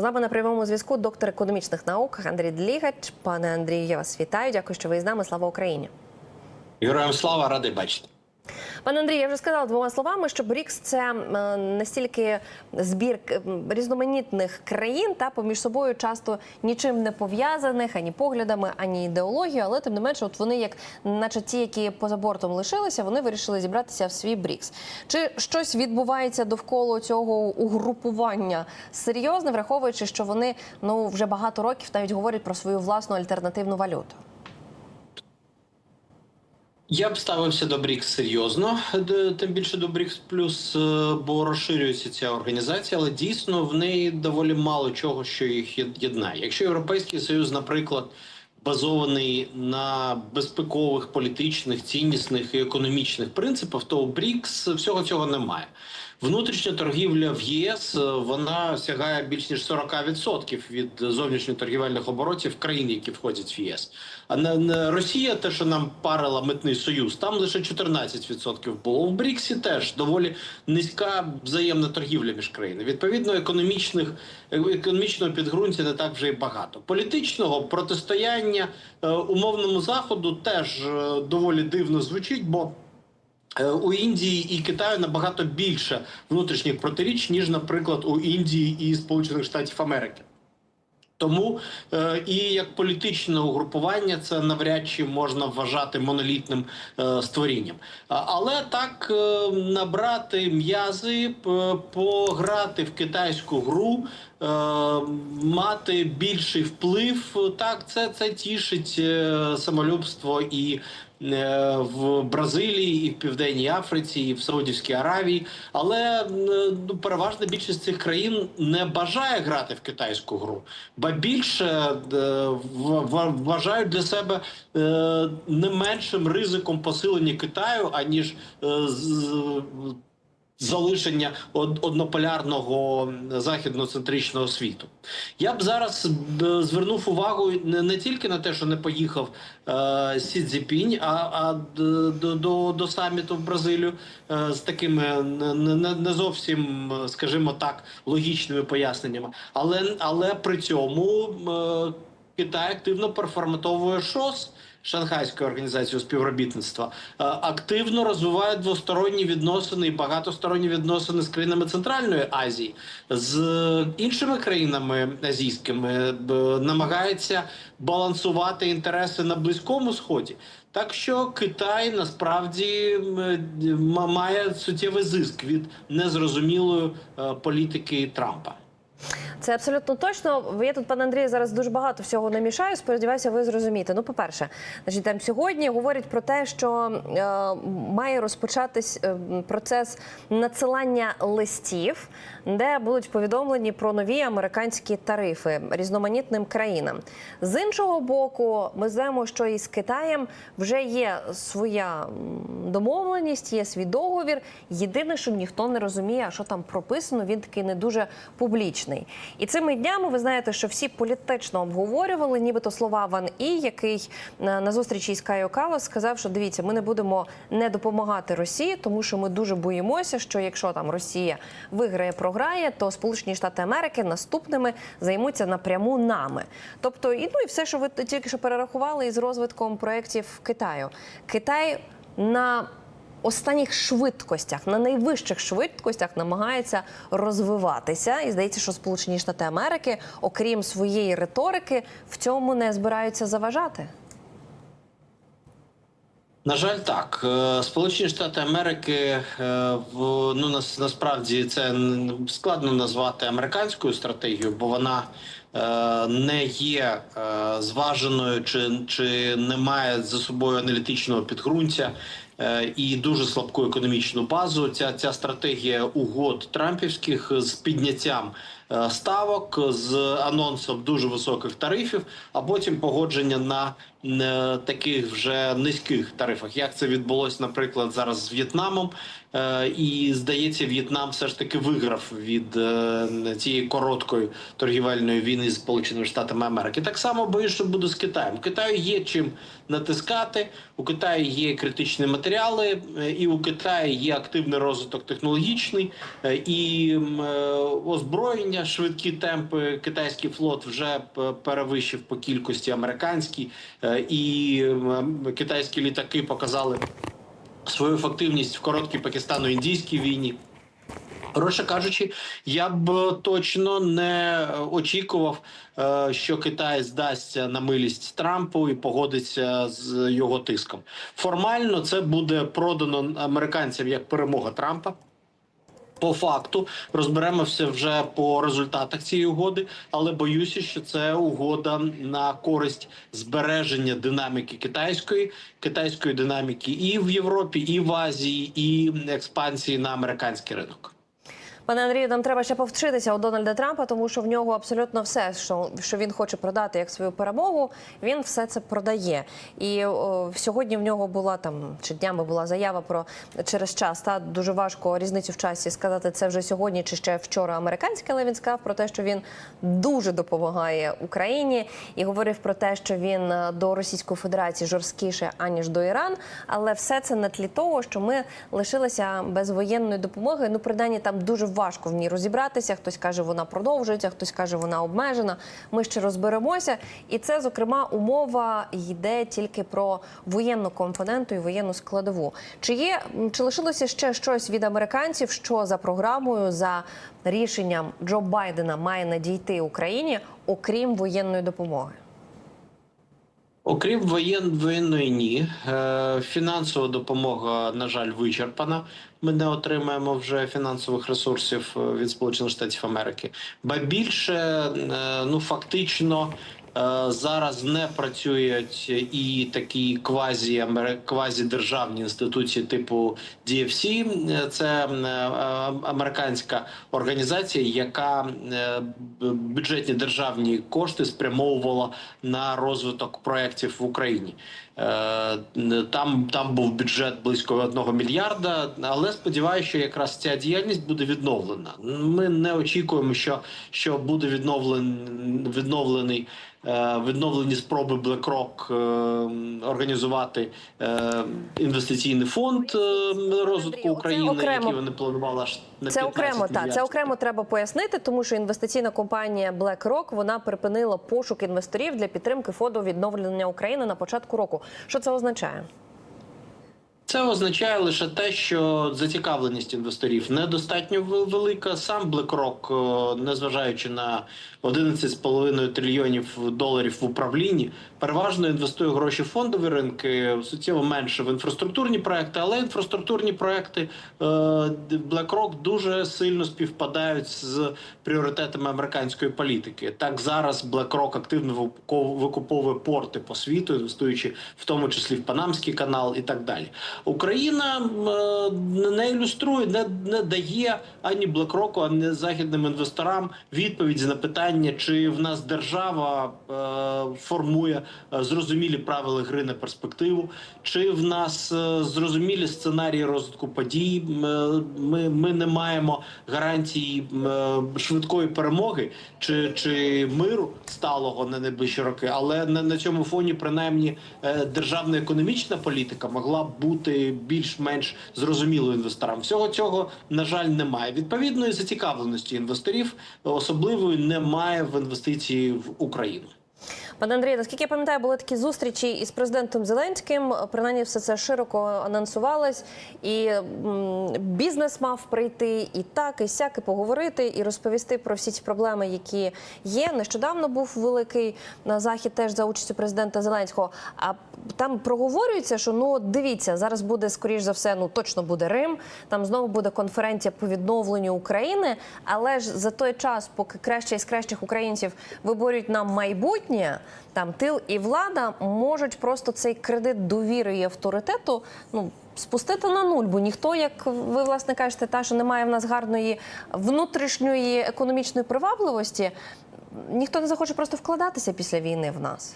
З нами на прямому зв'язку доктор економічних наук Андрій Длігач. Пане Андрію, я вас вітаю. Дякую, що ви з нами. Слава Україні. Героям слава радий бачити. Пане Андрій, я вже сказала двома словами, що БРІКС це е, настільки збір е, різноманітних країн та поміж собою часто нічим не пов'язаних ані поглядами, ані ідеологією, але тим не менше, от вони, як наче ті, які поза бортом лишилися, вони вирішили зібратися в свій БРІКС. Чи щось відбувається довкола цього угрупування серйозне, враховуючи, що вони ну вже багато років навіть говорять про свою власну альтернативну валюту? Я б ставився до БРІКС серйозно, тим більше до БРІКС плюс, е, бо розширюється ця організація, але дійсно в неї доволі мало чого, що їх єднає. Якщо Європейський Союз, наприклад, базований на безпекових, політичних, ціннісних і економічних принципах, то у БРІКС всього цього немає. Внутрішня торгівля в ЄС е, вона сягає більш ніж 40% від зовнішньоторгівельних оборотів країн, які входять в ЄС. А на, Росія, те, що нам парила митний союз, там лише 14% було. В БРІКСі теж доволі низька взаємна торгівля між країнами. Відповідно, економічних економічного підґрунтя не так вже й багато. Політичного протистояння е, умовному заходу теж е, доволі дивно звучить, бо Е, У Індії і Китаю набагато більше внутрішніх протиріч, ніж, наприклад, у Індії і Сполучених Штатів Америки. Тому е, і як політичне угрупування це навряд чи можна вважати монолітним е, створінням. Але так е, набрати м'язи, пограти в китайську гру, е, мати більший вплив, так це, це тішить е, самолюбство і е, в Бразилії, і в Південній Африці, і в Саудівській Аравії. Але е, ну, переважна більшість цих країн не бажає грати в китайську гру, ба більше е, вважають для себе е, не меншим ризиком посилення Китаю, аніж е, залишення од- однополярного західноцентричного світу. Я б зараз звернув увагу не, тільки на те, що не поїхав е, Сі Цзіпінь, а, а до, до, до саміту в Бразилію е, з такими не, не, зовсім, е, скажімо так, логічними поясненнями. Але, але при цьому е, Китай активно переформатовує ШОС. Шанхайської організації співробітництва е, активно розвиває двосторонні відносини і багатосторонні відносини з країнами Центральної Азії, з іншими країнами азійськими б, намагається балансувати інтереси на близькому сході. Так що Китай насправді м, має суттєвий зиск від незрозумілої е, політики Трампа. Це абсолютно точно. Я тут, пане Андрію, зараз дуже багато всього намішаю. Сподіваюся, ви зрозумієте. Ну, по-перше, значить, там сьогодні говорять про те, що е, має розпочатись е, процес надсилання листів, де будуть повідомлені про нові американські тарифи різноманітним країнам. З іншого боку, ми знаємо, що із Китаєм вже є своя домовленість, є свій договір. Єдине, що ніхто не розуміє, що там прописано, він такий не дуже публічний. І цими днями ви знаєте, що всі політично обговорювали, нібито слова Ван І, який е, на зустрічі із Кайо Калас сказав, що дивіться, ми не будемо не допомагати Росії, тому що ми дуже боїмося, що якщо там Росія виграє, програє, то Сполучені Штати Америки наступними займуться напряму нами. Тобто, і ну і все, що ви тільки що перерахували із розвитком проєктів Китаю. Китай на останніх швидкостях, на найвищих швидкостях намагається розвиватися. І здається, що Сполучені Штати Америки, окрім своєї риторики, в цьому не збираються заважати. На жаль, так Е, Сполучені Штати Америки е, в ну нас насправді це складно назвати американською стратегією, бо вона не є е, зваженою чи, чи не має за собою аналітичного підґрунтя е, і дуже слабку економічну базу. Ця ця стратегія угод Трампівських з підняттям е, ставок з анонсом дуже високих тарифів, а потім погодження на е, таких вже низьких тарифах. Як це відбулося, наприклад, зараз з В'єтнамом, Е, і здається, В'єтнам все ж таки виграв від е, цієї короткої торгівельної війни з Сполученими Штатами Америки. Так само боюсь, що буде з Китаєм. Китаю є чим натискати. У Китаї є критичні матеріали, е, і у Китаї є активний розвиток технологічний е, і е, озброєння швидкі темпи. Китайський флот вже перевищив по кількості американський, е, і китайські літаки показали свою ефективність в короткій пакистано-індійській війні. Коротше кажучи, я б точно не очікував, е, що Китай здасться на милість Трампу і погодиться з його тиском. Формально це буде продано американцям як перемога Трампа. По факту розберемося вже по результатах цієї угоди, але боюся, що це угода на користь збереження динаміки китайської, китайської динаміки і в Європі, і в Азії, і експансії на американський ринок. Пане Андрію, нам треба ще повчитися у Дональда Трампа, тому що в нього абсолютно все, що, що він хоче продати як свою перемогу, він все це продає. І о, сьогодні в нього була там чи днями була заява про через час. Та дуже важко різницю в часі сказати це вже сьогодні чи ще вчора американське, але він сказав про те, що він дуже допомагає Україні і говорив про те, що він е, до Російської Федерації жорсткіше аніж до Іран. Але все це на тлі того, що ми лишилися без воєнної допомоги. Ну, принаймні, там дуже важко в ній розібратися. Хтось каже, вона продовжується, хтось каже, вона обмежена. Ми ще розберемося. І це, зокрема, умова йде тільки про воєнну компоненту і воєнну складову. Чи є чи лишилося ще щось від американців, що за програмою, за рішенням Джо Байдена має надійти Україні, окрім воєнної допомоги? Окрім воєн, воєнної ні. Е, фінансова допомога, на жаль, вичерпана. Ми не отримаємо вже фінансових ресурсів е, від Сполучених Штатів Америки. Ба більше, е, ну фактично. Е, Зараз не працюють і такі квазі квазідержавні інституції типу DFC. Е, Це е, американська організація, яка бюджетні державні кошти спрямовувала на розвиток проєктів в Україні. Е, Там, там був бюджет близько одного мільярда, але сподіваюся, що якраз ця діяльність буде відновлена. Ми не очікуємо, що, що буде відновлен, відновлений. е, Відновлені спроби BlackRock е, організувати е, інвестиційний фонд розвитку України, який вони планували аж Це 15 окремо та це окремо треба пояснити, тому що інвестиційна компанія BlackRock, вона припинила пошук інвесторів для підтримки фонду відновлення України на початку року. Що це означає? Це означає лише те, що зацікавленість інвесторів недостатньо вел- велика. Сам BlackRock, е, незважаючи на 11,5 трильйонів доларів в управлінні, переважно інвестує гроші в фондові ринки, суттєво менше в інфраструктурні проекти, але інфраструктурні проекти е, BlackRock дуже сильно співпадають з пріоритетами американської політики. Так зараз BlackRock активно викуповує порти по світу, інвестуючи в тому числі в Панамський канал і так далі. Україна е, не ілюструє, не, не дає ані BlackRock, ані західним інвесторам відповідь на питання, чи в нас держава е, формує е, зрозумілі правила гри на перспективу, чи в нас зрозумілі сценарії розвитку подій. Ми, ми не маємо гарантії швидкої перемоги чи, чи миру сталого на найближчі роки, але на, на цьому фоні, принаймні, державна економічна політика могла б бути більш-менш зрозумілою інвесторам. Всього цього на жаль немає. Відповідної зацікавленості інвесторів особливої немає в інвестиції в Україну. Пане Андрію, наскільки я пам'ятаю, були такі зустрічі із президентом Зеленським. Принаймні, все це широко анонсувалось, і бізнес мав прийти і так, і сяк, і поговорити, і розповісти про всі ці проблеми, які є. Нещодавно був великий на захід теж за участю президента Зеленського. А там проговорюється, що ну дивіться, зараз буде скоріш за все, ну точно буде Рим. Там знову буде конференція по відновленню України. Але ж за той час, поки краще із кращих українців виборюють нам майбутнє, там тил і влада можуть просто цей кредит довіри і авторитету ну. Спустити на нуль, бо ніхто, як ви власне кажете, та що немає в нас гарної внутрішньої економічної привабливості, ніхто не захоче просто вкладатися після війни в нас.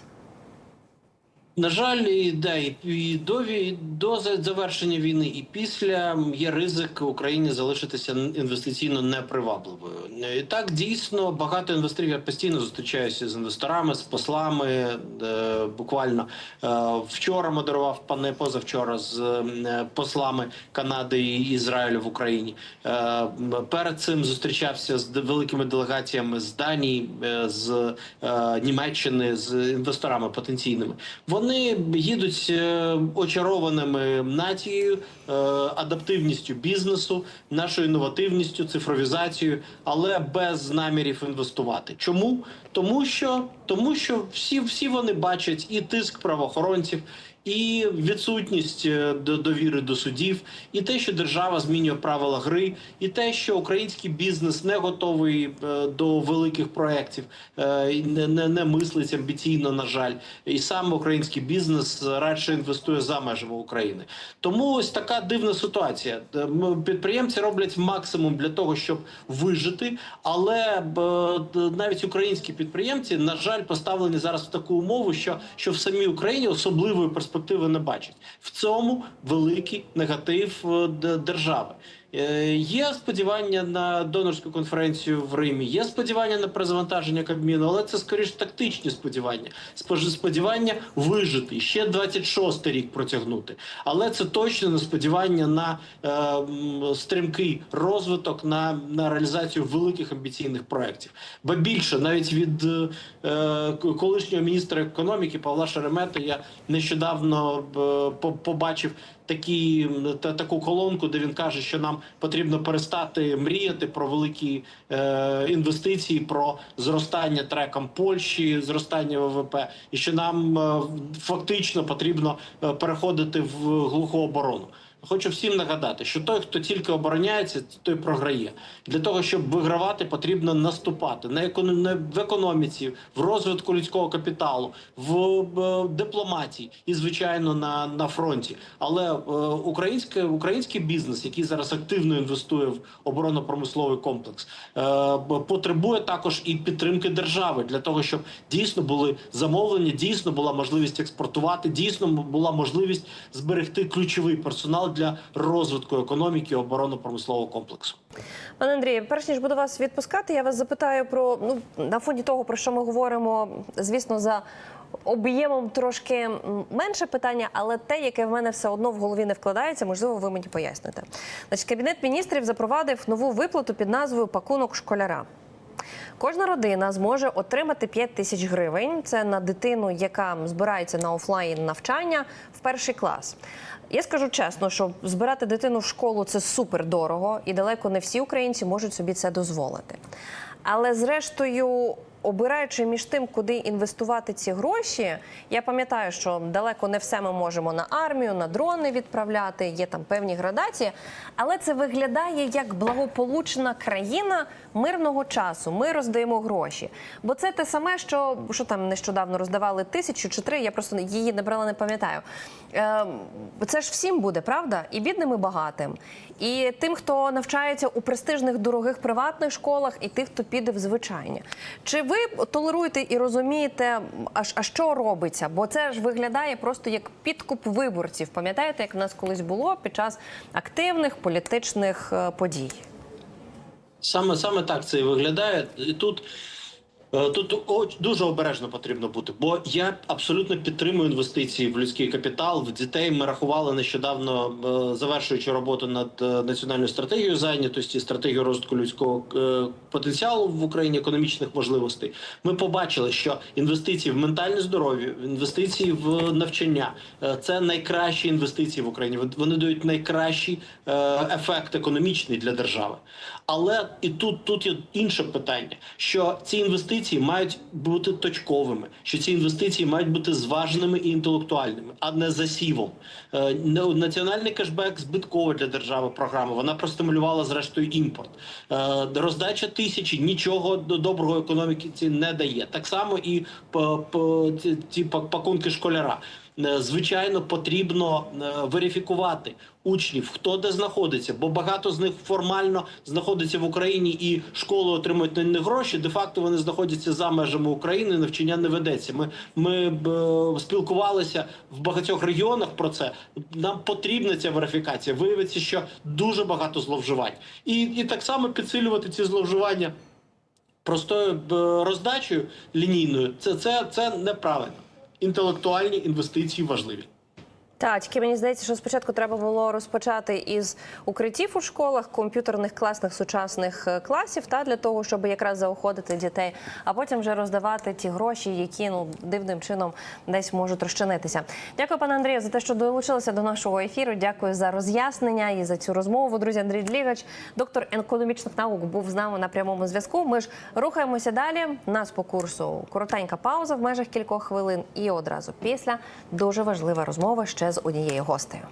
На жаль, і, да, і, до, до завершення війни, і після є ризик Україні залишитися інвестиційно непривабливою. І так дійсно багато інвесторів. Я постійно зустрічаюся з інвесторами, з послами. Е, буквально е, вчора модерував пане позавчора з е, послами Канади і Ізраїлю в Україні. Е, перед цим зустрічався з великими делегаціями з Данії, е, з е, Німеччини, з інвесторами потенційними. Вони їдуть е, очарованими нацією, е, адаптивністю бізнесу, нашою інновативністю, цифровізацією, але без намірів інвестувати. Чому? Тому що тому що всі, всі вони бачать і тиск правоохоронців. І відсутність е, довіри до судів, і те, що держава змінює правила гри, і те, що український бізнес не готовий е, до великих проєктів, е, не, не, не мислить амбіційно, на жаль, і сам український бізнес радше інвестує за межами України. Тому ось така дивна ситуація. Підприємці роблять максимум для того, щоб вижити, але навіть українські підприємці, на жаль, поставлені зараз в таку умову, що, що в самій Україні особливої перспективи не бачать. В цьому великий негатив е, держави. Е, Є сподівання на донорську конференцію в Римі, є сподівання на перезавантаження Кабміну, але це скоріш тактичні сподівання. Сподівання вижити ще 26 рік протягнути. Але це точно не сподівання на е, стрімкий розвиток, на, на реалізацію великих амбіційних проєктів. Ба більше навіть від е, колишнього міністра економіки Павла Шеремета я нещодавно е, побачив такі, та, таку колонку, де він каже, що нам потрібно перестати мріяти про великі е, інвестиції, про зростання треком Польщі, зростання ВВП, і що нам е, фактично потрібно е, переходити в глуху оборону. Хочу всім нагадати, що той, хто тільки обороняється, той програє. Для того, щоб вигравати, потрібно наступати на в економіці, в розвитку людського капіталу, в дипломатії і, звичайно, на, на фронті. Але е, українське, український бізнес, який зараз активно інвестує в оборонно-промисловий комплекс, е, потребує також і підтримки держави для того, щоб дійсно були замовлення, дійсно була можливість експортувати, дійсно була можливість зберегти ключовий персонал для розвитку економіки оборонно-промислового комплексу. Пане Андрію, перш ніж буду вас відпускати, я вас запитаю про ну на фоні того, про що ми говоримо, звісно, за об'ємом трошки менше питання, але те, яке в мене все одно в голові не вкладається, можливо, ви мені поясните. Значить, кабінет міністрів запровадив нову виплату під назвою Пакунок школяра. Кожна родина зможе отримати 5 тисяч гривень. Це на дитину, яка збирається на офлайн навчання в перший клас. Я скажу чесно, що збирати дитину в школу це супер дорого, і далеко не всі українці можуть собі це дозволити. Але зрештою, обираючи між тим, куди інвестувати ці гроші, я пам'ятаю, що далеко не все ми можемо на армію, на дрони відправляти, є там певні градації. Але це виглядає як благополучна країна мирного часу. Ми роздаємо гроші. Бо це те саме, що, що там нещодавно роздавали тисячу чи три. Я просто її не брала, не пам'ятаю. Е, це ж всім буде, правда? І бідним, і багатим. І тим, хто навчається у престижних дорогих приватних школах, і тих, хто піде в звичайні. Чи ви толеруєте і розумієте, а, а що робиться? Бо це ж виглядає просто як підкуп виборців. Пам'ятаєте, як в нас колись було під час активних політичних е, подій? Саме саме так це і виглядає. І тут, тут о- дуже обережно потрібно бути, бо я абсолютно підтримую інвестиції в людський капітал, в дітей. Ми рахували нещодавно, е, завершуючи роботу над е, національною стратегією зайнятості, стратегією розвитку людського е, потенціалу в Україні, економічних можливостей. Ми побачили, що інвестиції в ментальне здоров'я, інвестиції в навчання е, це найкращі інвестиції в Україні. Вони- дають найкращий е, ефект економічний для держави. Але і тут, тут є інше питання: що ці інвестиції мають бути точковими, що ці інвестиції мають бути зваженими і інтелектуальними, а не засівом. Е, Національний кешбек збиткова для держави програма. Вона простимулювала зрештою імпорт. Е, Роздача тисячі нічого до доброго економіки не дає. Так само і ці пакунки школяра. Е, звичайно потрібно е, верифікувати учнів, хто де знаходиться, бо багато з них формально знаходиться в Україні і школи отримують них гроші. Де факто вони знаходяться за межами України. Навчання не ведеться. Ми, ми е, спілкувалися в багатьох регіонах про це. Нам потрібна ця верифікація. Виявиться, що дуже багато зловживань, і, і так само підсилювати ці зловживання простою роздачею лінійною. Це, це, це неправильно. Інтелектуальні інвестиції важливі. Так, тільки мені здається, що спочатку треба було розпочати із укриттів у школах, комп'ютерних класних сучасних е, класів, та для того, щоб якраз заохотити дітей, а потім вже роздавати ті гроші, які ну дивним чином десь можуть розчинитися. Дякую, пане Андрію, за те, що долучилися до нашого ефіру. Дякую за роз'яснення і за цю розмову. Друзі, Андрій Длігач, доктор економічних наук, був з нами на прямому зв'язку. Ми ж рухаємося далі. Нас по курсу коротенька пауза в межах кількох хвилин, і одразу після дуже важлива розмова ще з однією гостею.